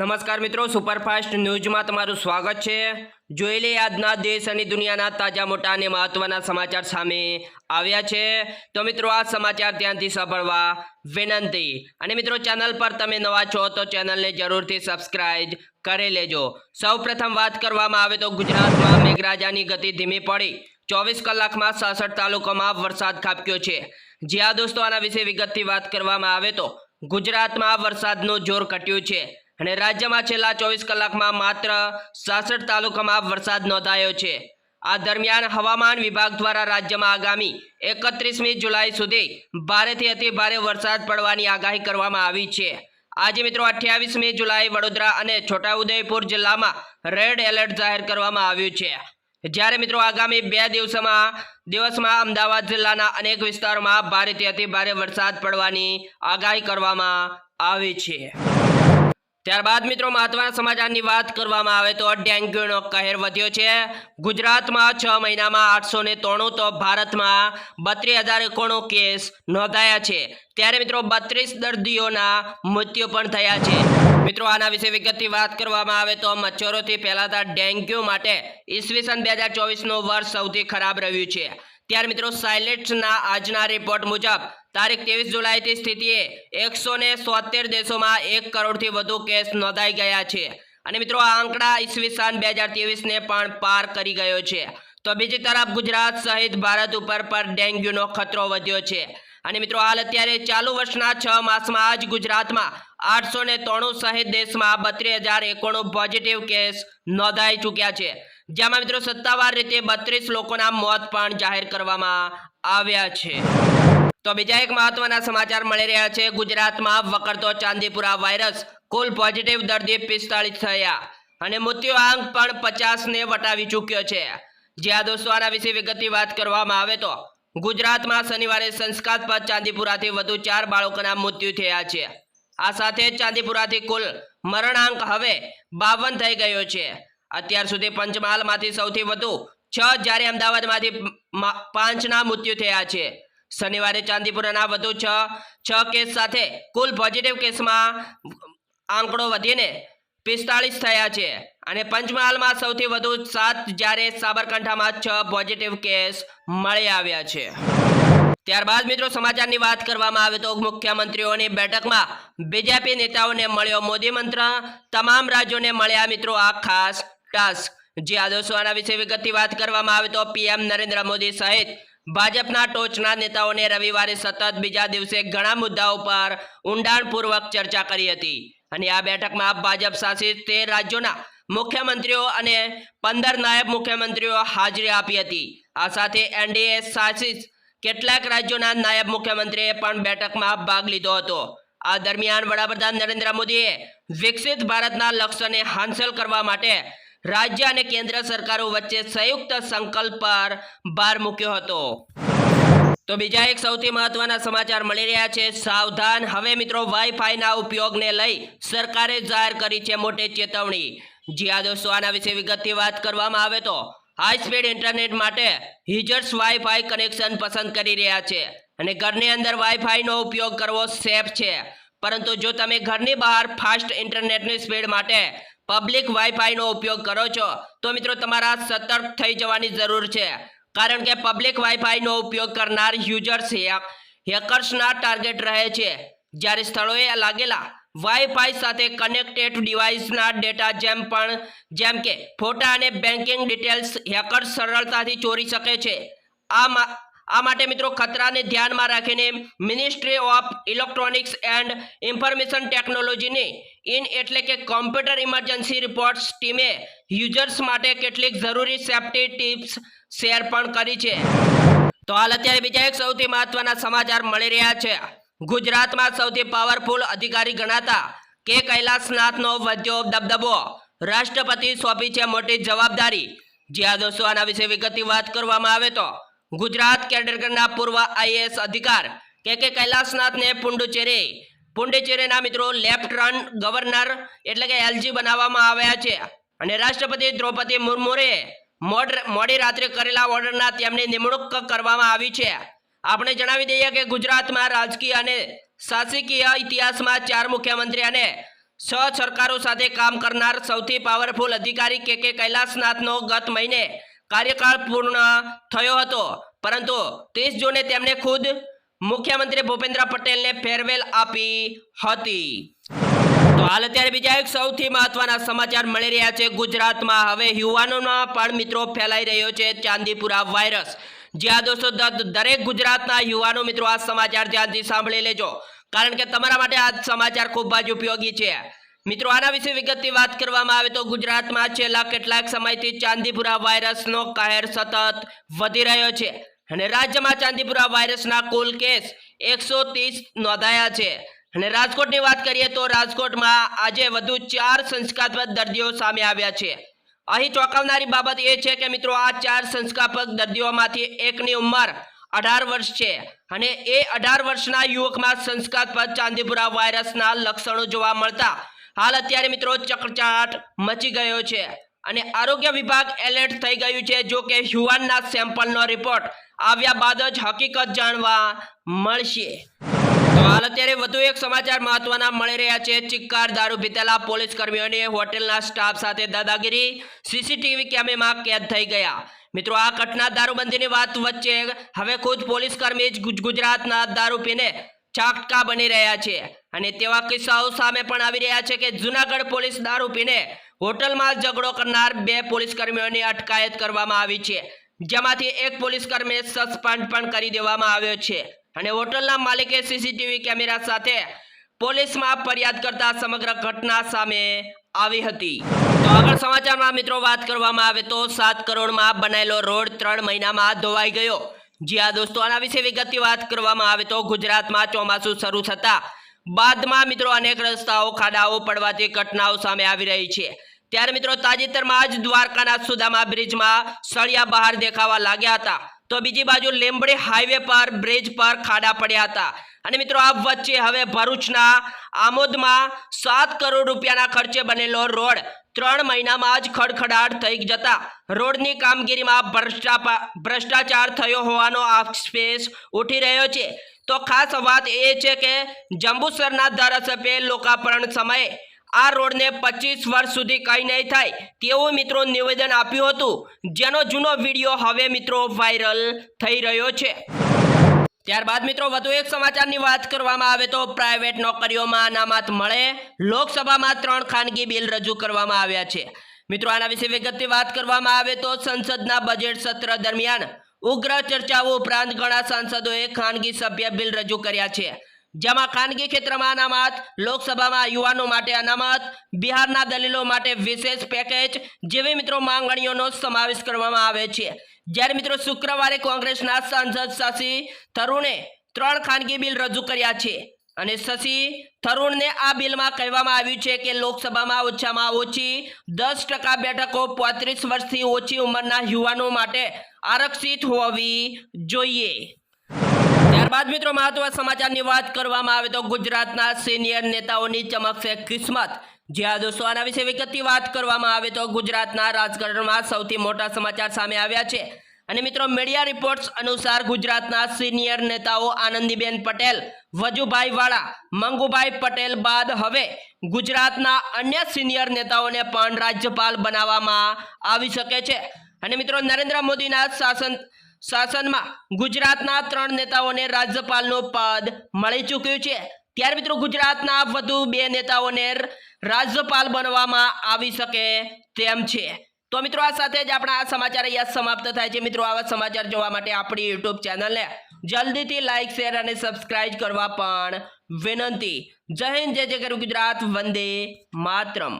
નમસ્કાર મિત્રો, સુપરફાસ્ટ ન્યૂઝમાં તમારું સ્વાગત છે. જોઈ લે આજના દેશ અને દુનિયાના તાજા મોટા અને મહત્વના સમાચાર સામે આવ્યા છે. તો મિત્રો, આ સમાચાર ધ્યાનથી સાંભળવા વિનંતી. અને મિત્રો, ચેનલ પર તમે નવા છો તો ચેનલને જરૂરથી સબસ્ક્રાઇબ કરી લેજો. સૌપ્રથમ વાત કરવામાં આવે તો ગુજરાતમાં મેઘરાજાની ગતિ ધીમી પડી. ચોવીસ કલાકમાં સાસઠ તાલુકામાં વરસાદ ખાબક્યો છે. જ્યાં દોસ્તો, આના વિશે વિગતથી વાત કરવામાં આવે તો ગુજરાતમાં વરસાદનું જોર ઘટ્યું છે. અને રાજ્યમાં છેલ્લા ચોવીસ કલાકમાં માત્ર સાસઠ તાલુકામાં વરસાદ નોંધાયો છે. આ દરમિયાન હવામાન વિભાગ દ્વારા રાજ્યમાં આગામી એકત્રીસમી જુલાઈ સુધી ભારેથી અતિ ભારે વરસાદ પડવાની આગાહી કરવામાં આવી છે. આજે મિત્રો અઠ્યાવીસમી જુલાઈ વડોદરા અને છોટાઉદેપુર જિલ્લામાં રેડ એલર્ટ જાહેર કરવામાં આવ્યું છે. જ્યારે મિત્રો આગામી બે દિવસમાં દિવસમાં અમદાવાદ જિલ્લાના અનેક વિસ્તારોમાં ભારેથી અતિ ભારે વરસાદ પડવાની આગાહી કરવામાં આવી છે. ત્યારબાદ મિત્રો મહત્વના સમાચારની વાત કરવામાં આવે તો ડેન્ગ્યુનો કહેર વધ્યો છે. ગુજરાતમાં છ મહિનામાં આઠસો ને ત્રણું તો ભારતમાં બત્રીસ હજાર એકોણું કેસ નોંધાયા છે. ત્યારે મિત્રો બત્રીસ દર્દીઓના મૃત્યુ પણ થયા છે. મિત્રો આના વિશે વિગતથી વાત કરવામાં આવે તો મચ્છરોથી ફેલાતા ડેન્ગ્યુ માટે ઈસવીસન બે હજાર ચોવીસનું વર્ષ સૌથી ખરાબ રહ્યું છે. ત્યારે મિત્રો સાયલેટ્સના આજના રિપોર્ટ મુજબ તારીખ ત્રેવીસ જુલાઈથી સ્થિતિએ એકસો ને સોતેર દેશોમાં એક કરોડથી વધુ કેસ નોંધાઈ ગયા છે. અને મિત્રો, આ આંકડા ઈસવીસન બે હજાર ત્રેવીસને પણ પાર કરી ગયો છે. તો બીજી તરફ ગુજરાત સહિત ભારત ઉપર પણ ડેન્ગ્યુનો ખતરો વધ્યો છે. અને મિત્રો, હાલ અત્યારે ચાલુ વર્ષના છ માસમાં જ ગુજરાતમાં આઠસો ને ત્રણું સહિત દેશમાં બત્રીસ હજાર એકોણું પોઝિટિવ કેસ નોંધાઈ ચૂક્યા છે. જેમાં મિત્રો, સત્તાવાર રીતે બત્રીસ લોકોના મોત પણ જાહેર કરવામાં આવ્યા છે. તો બીજા એક મહત્વના સમાચાર મળી રહ્યા છે. ગુજરાતમાં વકરતો ચાંદીપુરા વાયરસ કુલ પોઝિટિવ દર્દી પિસ્તાળીસ થયા અને મૃત્યુ આંક પણ પચાસને વટાવી ચૂક્યો છે. જ્યાં દોસ્તો આના વિશે વિગતની વાત કરવામાં આવે તો ગુજરાતમાં શનિવારે સંસ્કારાસ્પદ ચાંદીપુરાથી વધુ ચાર બાળકોના મૃત્યુ થયા છે. આ સાથે ચાંદીપુરાથી કુલ મરણાંક હવે બાવન થઈ ગયો છે. અત્યાર સુધી પંચમહાલમાંથી સૌથી વધુ છ જ્યારે અમદાવાદમાંથી પાંચના મૃત્યુ થયા છે. શનિવારે ચાંદીપુરાના વધુ છ છ કેસ સાથે કુલ પોઝિટિવ કેસમાં આંકડો વધીને પિસ્તાળીસ થયા છે. અને પંચમહાલમાં સૌથી વધુ સાત જ્યારે સાબરકાંઠામાં છ પોઝિટિવ કેસ મળી આવ્યા છે. ત્યારબાદ મિત્રો સમાચારની વાત કરવામાં આવે તો મુખ્યમંત્રીઓની બેઠકમાં બીજેપી નેતાઓને મળ્યો મોદી મંત્ર, તમામ રાજ્યોને મળ્યા મિત્રો આ ખાસ ટાસ્ક જે આદર્શો આના વિશે વિગતથી વાત કરવામાં આવે તો પીએમ નરેન્દ્ર મોદી સહિત ભાજપના ટોચના નેતાઓને રવિવારે સતત બીજા દિવસે ઘણા મુદ્દાઓ પર ઊંડાણપૂર્વક ચર્ચા કરી હતી. અને આ બેઠકમાં ભાજપ શાસિત તેર રાજ્યોના મુખ્યમંત્રીઓ અને પંદર નાયબ મુખ્યમંત્રીઓ હાજરી આપી હતી. આ સાથે એનડીએ શાસિત કેટલાક રાજ્યોના નાયબ મુખ્યમંત્રીએ પણ બેઠકમાં ભાગ લીધો હતો. આ દરમિયાન વડાપ્રધાન નરેન્દ્ર મોદીએ વિકસિત ભારતના લક્ષ્યને હાંસલ કરવા માટે રાજ્ય અને કેન્દ્ર સરકારો વચ્ચે સંયુક્ત સંકલ્પ પર ભાર મૂક્યો હતો. તો બીજા એક સૌથી મહત્વના સમાચાર મળી રહ્યા છે. સાવધાન. હવે મિત્રો વાઈફાઈના ઉપયોગને લઈ સરકારે જાહેર કરી છે મોટી ચેતવણી. જ્યાં દોસ્તો, આના વિશે વિગતથી વાત કરવામાં આવે તો હાઈ સ્પીડ ઇન્ટરનેટ માટે યુઝર્સ વાઈફાઈ કનેક્શન પસંદ કરી રહ્યા છે. અને ઘરની અંદર વાઈફાઈનો ઉપયોગ કરવો સેફ છે. પરંતુ જો તમે ઘરની બહાર ફાસ્ટ ઇન્ટરનેટની સ્પીડ માટે પબ્લિક વાઈફાઈનો ઉપયોગ કરો છો, તો મિત્રો તમારા સતર્ક થઈ જવાની જરૂર છે. કારણ કે પબ્લિક વાઈફાઈનો ઉપયોગ કરનાર યુઝર્સ હેકર્સના ટાર્ગેટ રહે છે. જ્યારે સ્થળોએ લાગેલા વાઈફાઈ સાથે કનેક્ટેડ ડિવાઇસના ડેટા જેમ પણ, જેમ કે ફોટા અને બેન્કિંગ ડિટેલ્સ હેકર્સ સરળતાથી ચોરી શકે છે. આ આ માટે મિત્રો ખતરાને ધ્યાનમાં રાખીને ministry of electronics and information ટેકનોલોજીની ઇન એટલે કે કોમ્પ્યુટર ઇમરજન્સી રિપોર્ટ્સ ટીમે યુઝર્સ માટે કેટલીક જરૂરી સેફ્ટી ટિપ્સ શેર પણ કરી છે. તો હાલ અત્યારે બીજા એક સૌથી મહત્વના સમાચાર મળી રહ્યા છે. ગુજરાતમાં સૌથી પાવરફુલ અધિકારી ગણાતા કે કૈલાસનાથનો વધ્યો દબદબો. રાષ્ટ્રપતિ સોંપી છે મોટી જવાબદારી. જ્યાં દોસ્તો, આના વિશે વિગતની વાત કરવામાં આવે તો ગુજરાત કેડરના પૂર્વ આઈએએસ અધિકાર કે કે કૈલાસનાથને પુંડુચેરી. પુંડુચેરીના મિત્રો લેફ્ટ રન ગવર્નર એટલે કે એલજી બનાવવામાં આવ્યા છે. અને રાષ્ટ્રપતિ દ્રૌપદી મુર્મુએ મોડી રાત્રે કરેલા ઓર્ડરના તેમની નિમણૂક કરવામાં આવી છે. આપણે જણાવી દઈએ કે ગુજરાતમાં રાજકીય અને શાસકીય ઇતિહાસમાં ચાર મુખ્યમંત્રી અને છ સરકારો સાથે કામ કરનાર સૌથી પાવરફુલ અધિકારી કે કે કૈલાસનાથનો ગત મહિને કાર્યકાળ પૂર્ણ થયો હતો. પરંતુ ત્રીસ જૂને તેમણે ખુદ મુખ્યમંત્રી ભૂપેન્દ્ર પટેલને ફેરવેલ આપી હતી. તો હાલ અત્યારે બીજા એક સૌથી મહત્વના સમાચાર મળી રહ્યા છે ગુજરાતમાં. હવે યુવાનોમાં પણ મિત્રો ફેલાઈ રહ્યો છે ચાંદીપુરા વાયરસ. જ્યાં દોસ્તો દરેક ગુજરાતના યુવાનો મિત્રો આ સમાચાર ધ્યાનથી સાંભળી લેજો. કારણ કે તમારા માટે આ સમાચાર ખૂબ જ ઉપયોગી છે. મિત્રો, આના વિશે વિગતની વાત કરવામાં આવે તો ગુજરાતમાં છેલ્લા કેટલાક સમયથી ચાંદીપુરા વાયરસનો કહેર સતત વધી રહ્યો છે અને રાજ્યમાં ચાંદીપુરા વાયરસના કુલ કેસ એકસો નોંધાયા છે. અને રાજકોટની વાત કરીએ તો રાજકોટમાં આજે વધુ ચાર સંસ્કાત્મક દર્દીઓ સામે આવ્યા છે. અહીં ચોંકાવનારી બાબત એ છે કે મિત્રો, આ ચાર સંસ્કાપક દર્દીઓમાંથી એકની ઉંમર અઢાર વર્ષ છે અને એ અઢાર વર્ષના યુવકમાં સંસ્કાત્મક ચાંદીપુરા વાયરસના લક્ષણો જોવા મળતા હાલ અત્યારે મિત્રો ચકચાટ મચી ગયો છે અને આરોગ્ય વિભાગ એલર્ટ થઈ ગયું છે જો કે યુવાનના સેમ્પલનો રિપોર્ટ આવ્યા બાદ જ હકીકત જાણવા મળશે. હાલ અત્યારે વધુ એક સમાચાર મહત્વના મળી રહ્યા છે. ચિક્કાર દારૂ પીતેલા પોલીસ કર્મીઓને હોટેલના સ્ટાફ સાથે દાદાગીરી સીસીટીવી કેમેરામાં કેદ થઈ ગયા. મિત્રો, આ ઘટના દારૂબંધીની વાત વચ્ચે હવે ખુદ પોલીસ કર્મી જ ગુજરાતના દારૂ પીને ચાકકા બની રહ્યા છે. અને તેવા કિસ્સાઓ સામે પણ આવી રહ્યા છે કે જુનાગઢ પોલીસ દારૂ પીને હોટલમાં ઝઘડો કરનાર બે પોલીસ કર્મીઓની અટકાયત કરવામાં આવી છે. જેમાંથી એક પોલીસ કર્મીએ સસ્પેન્ડ પણ કરી દેવામાં આવ્યો છે. અને હોટલના માલિકે સીસીટીવી કેમેરા સાથે પોલીસમાં ફરિયાદ કરતા સમગ્ર ઘટના સામે આવી હતી. તો આગળ સમાચારમાં મિત્રો વાત કરવામાં આવે તો સાત કરોડમાં બનાયેલો રોડ ત્રણ મહિનામાં ધોવાઈ ગયો. જી હા દોસ્તો, આના વિશે વિગતની વાત કરવામાં આવે તો ગુજરાતમાં ચોમાસું શરૂ થતા બાદમાં મિત્રો અનેક રસ્તાઓ, ખાડાઓ પડવાથી ઘટનાઓ સામે આવી રહી છે. ત્યારે મિત્રો તાજેતરમાં જ દ્વારકાના સુદામા બ્રિજમાં સળિયા બહાર દેખાવા લાગ્યા હતા. તો બીજી બાજુ લીંબડી હાઈવે પર, બ્રિજ પર ખાડા પડ્યા હતા. અને મિત્રો આ વચ્ચે હવે ભરૂચના આમોદમાં સાત કરોડ રૂપિયાના ખર્ચે બનેલો રોડ ત્રણ મહિનામાં જ ખડખડાટ થઈ જતા. રોડની કામગીરીમાં ભ્રષ્ટાચાર થયો હોવાનો આક્ષેપ ઉઠી રહ્યો છે. તો ખાસ વાત એ છે કે જંબુસરના ધારાસભ્યે લોકાર્પણ સમયે આ રોડને પચીસ વર્ષ સુધી કંઈ નહીં થાય તેવું મિત્રો નિવેદન આપ્યું હતું, જેનો જૂનો વીડિયો હવે મિત્રો વાયરલ થઈ રહ્યો છે. ત્યારબાદ મિત્રો વધુ એક સમાચારની વાત કરવામાં આવે તો પ્રાઇવેટ નોકરીઓમાં અનામત મળે, લોકસભામાં ત્રણ ખાનગી બિલ રજૂ કરવામાં આવ્યા છે. મિત્રો આના વિશે વિગતથી વાત કરવામાં આવે તો સંસદના બજેટ સત્ર દરમિયાન ઉગ્ર ચર્ચાઓ ઉપરાંત ઘણા સાંસદોએ ખાનગી સભ્ય બિલ રજૂ કર્યા છે. જેમાં ખાનગી ક્ષેત્રમાં અનામત, લોકસભામાં યુવાનો માટે અનામત, બિહારના દલીલો માટે વિશેષ પેકેજ જેવી મિત્રો માંગણીઓનો સમાવેશ કરવામાં આવે છે. જ્યારે મિત્રો શુક્રવારે કોંગ્રેસના સાંસદ શશી થરૂણે ત્રણ ખાનગી બિલ રજૂ કર્યા છે અને શશી થરૂણને આ બિલમાં કહેવામાં આવ્યું છે કે લોકસભામાં ઓછામાં ઓછી દસ ટકા બેઠકો પોત્રીસ વર્ષથી ઓછી ઉંમરના યુવાનો માટે આરક્ષિત હોવી જોઈએ. ત્યારબાદ મિત્રો મહત્વ સમાચારની વાત કરવામાં આવે તો ગુજરાતના સિનિયર નેતાઓની ચમકશે કિસ્મત. જ્યાં દોસ્તો આના વિશે વિગતથી વાત કરવામાં આવે તો ગુજરાતના રાજકારણમાં સૌથી મોટા સમાચાર સામે આવ્યા છે. અને મિત્રો મીડિયા રિપોર્ટ્સ અનુસાર ગુજરાતના સિનિયર નેતાઓ આનંદીબેન પટેલ, વજુભાઈ વાળા, મંગુભાઈ પટેલ બાદ હવે ગુજરાતના અન્ય સિનિયર નેતાઓને પણ રાજ્યપાલ બનાવવામાં આવી શકે છે. અને મિત્રો નરેન્દ્ર મોદીના શાસન શાસનમાં ગુજરાતના ત્રણ નેતાઓને રાજ્યપાલનું પદ મળી ચૂક્યું છે. ત્યારે મિત્રો ગુજરાતના વધુ બે નેતાઓને રાજ્યપાલ બનવામાં આવી શકે તેમ છે. તો મિત્રો આ સાથે જ આપણા આ સમાચાર અહીંયા સમાપ્ત થાય છે. મિત્રો આવા સમાચાર જોવા માટે આપણી યુટ્યુબ ચેનલને જલ્દીથી લાઇક શેર અને સબસ્ક્રાઇબ કરવા પણ વિનંતી. જય હિન્દ, જય જય ગુજરાત, વંદે માતરમ.